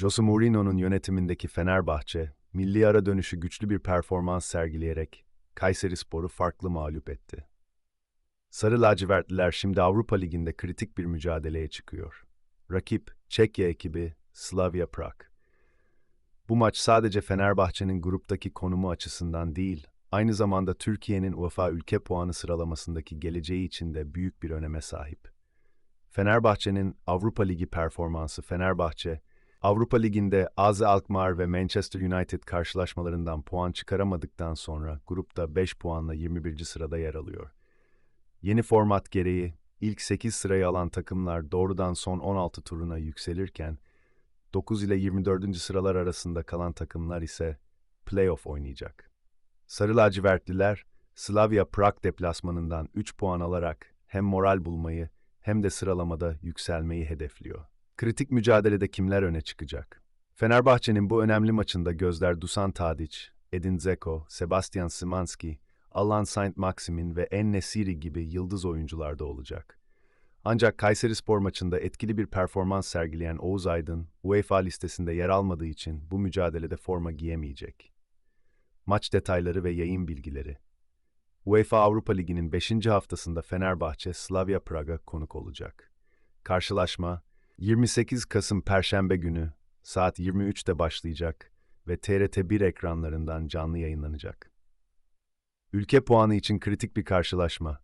Jose Mourinho'nun yönetimindeki Fenerbahçe, milli ara dönüşü güçlü bir performans sergileyerek Kayserispor'u farklı mağlup etti. Sarı lacivertliler şimdi Avrupa Ligi'nde kritik bir mücadeleye çıkıyor. Rakip, Çekya ekibi Slavia Prag. Bu maç sadece Fenerbahçe'nin gruptaki konumu açısından değil, aynı zamanda Türkiye'nin UEFA ülke puanı sıralamasındaki geleceği için de büyük bir öneme sahip. Fenerbahçe'nin Avrupa Ligi performansı Fenerbahçe, Avrupa Ligi'nde AZ Alkmaar ve Manchester United karşılaşmalarından puan çıkaramadıktan sonra grupta 5 puanla 21. sırada yer alıyor. Yeni format gereği ilk 8 sırayı alan takımlar doğrudan son 16 turuna yükselirken 9 ile 24. sıralar arasında kalan takımlar ise playoff oynayacak. Sarı lacivertliler Slavia Prag deplasmanından 3 puan alarak hem moral bulmayı hem de sıralamada yükselmeyi hedefliyor. Kritik mücadelede kimler öne çıkacak? Fenerbahçe'nin bu önemli maçında gözler Dusan Tadic, Edin Dzeko, Sebastian Szymanski, Alan Saint-Maximin ve En-Nesyri gibi yıldız oyuncularda olacak. Ancak Kayserispor maçında etkili bir performans sergileyen Oğuz Aydın, UEFA listesinde yer almadığı için bu mücadelede forma giyemeyecek. Maç detayları ve yayın bilgileri UEFA Avrupa Ligi'nin 5. haftasında Fenerbahçe, Slavia Praga konuk olacak. Karşılaşma, 28 Kasım Perşembe günü saat 23'te başlayacak ve TRT1 ekranlarından canlı yayınlanacak. Ülke puanı için kritik bir karşılaşma.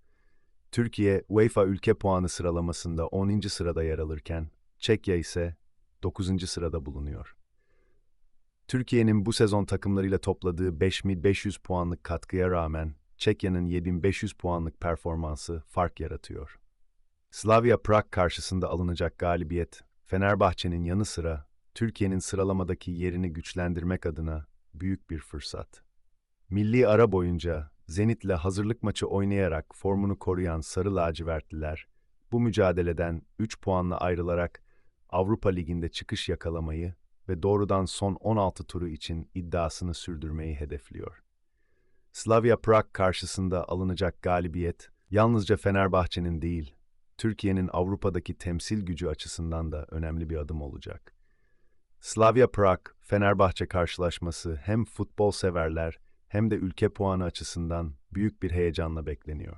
Türkiye, UEFA ülke puanı sıralamasında 10. sırada yer alırken, Çekya ise 9. sırada bulunuyor. Türkiye'nin bu sezon takımlarıyla topladığı 5500 puanlık katkıya rağmen, Çekya'nın 7500 puanlık performansı fark yaratıyor. Slavia Prag karşısında alınacak galibiyet, Fenerbahçe'nin yanı sıra Türkiye'nin sıralamadaki yerini güçlendirmek adına büyük bir fırsat. Milli ara boyunca Zenit'le hazırlık maçı oynayarak formunu koruyan Sarı Lacivertliler, bu mücadeleden 3 puanla ayrılarak Avrupa Ligi'nde çıkış yakalamayı ve doğrudan son 16 turu için iddiasını sürdürmeyi hedefliyor. Slavia Prag karşısında alınacak galibiyet, yalnızca Fenerbahçe'nin değil, Türkiye'nin Avrupa'daki temsil gücü açısından da önemli bir adım olacak. Slavia Prag, Fenerbahçe karşılaşması hem futbol severler hem de ülke puanı açısından büyük bir heyecanla bekleniyor.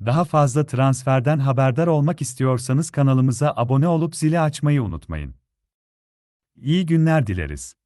Daha fazla transferden haberdar olmak istiyorsanız kanalımıza abone olup zili açmayı unutmayın. İyi günler dileriz.